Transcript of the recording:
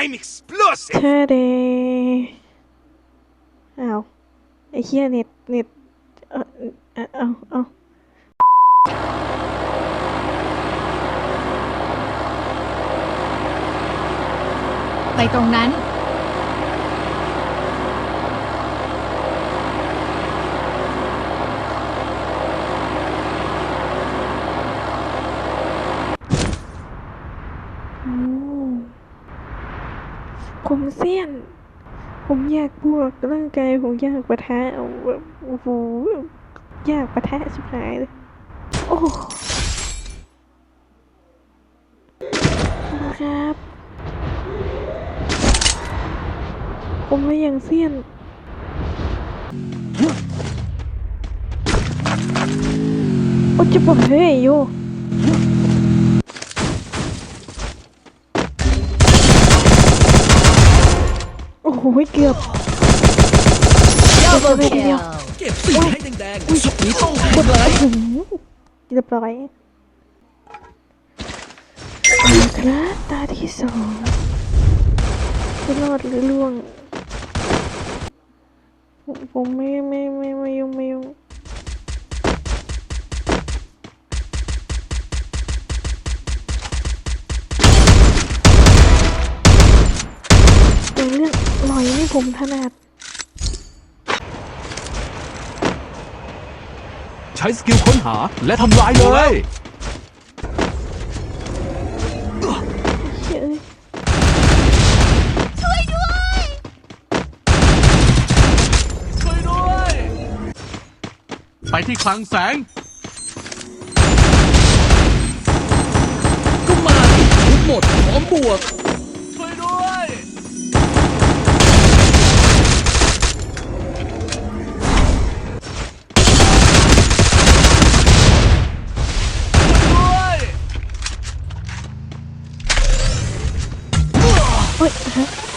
I'm explosive. เธอเดอ้าวไอ้เหี้ยเน็ตเน็ตเออเออเอาเอาไปตรงนั้น โอ้ ผมเสี้ยน ผมอยากบวกร่างกายผมอยากปะทะเอาแบบโอ้โหอยากปะทะชิบหายเลย โอ้ขอบคุณครับ ผมไม่ยังเสี้ยนโอ้จะบอกเฮ้ยโย อ้โหเกือบ Double Double kill kill เก็บสีให้แดงๆสุดนี้ต้องแรงเลยอื้อหือเรียบร้อยเอาครับตาที่สองจะรอดหรือล่วง ผมผมไม่ไม่ไม่ไม่ ผมถนัด ใช้สกิลค้นหาและทำลายเลยเชื่อช่วยด้วยไปที่คลังแสง ก็มาดิทุกหมดพร้อมบวก เฮ้ยฮะ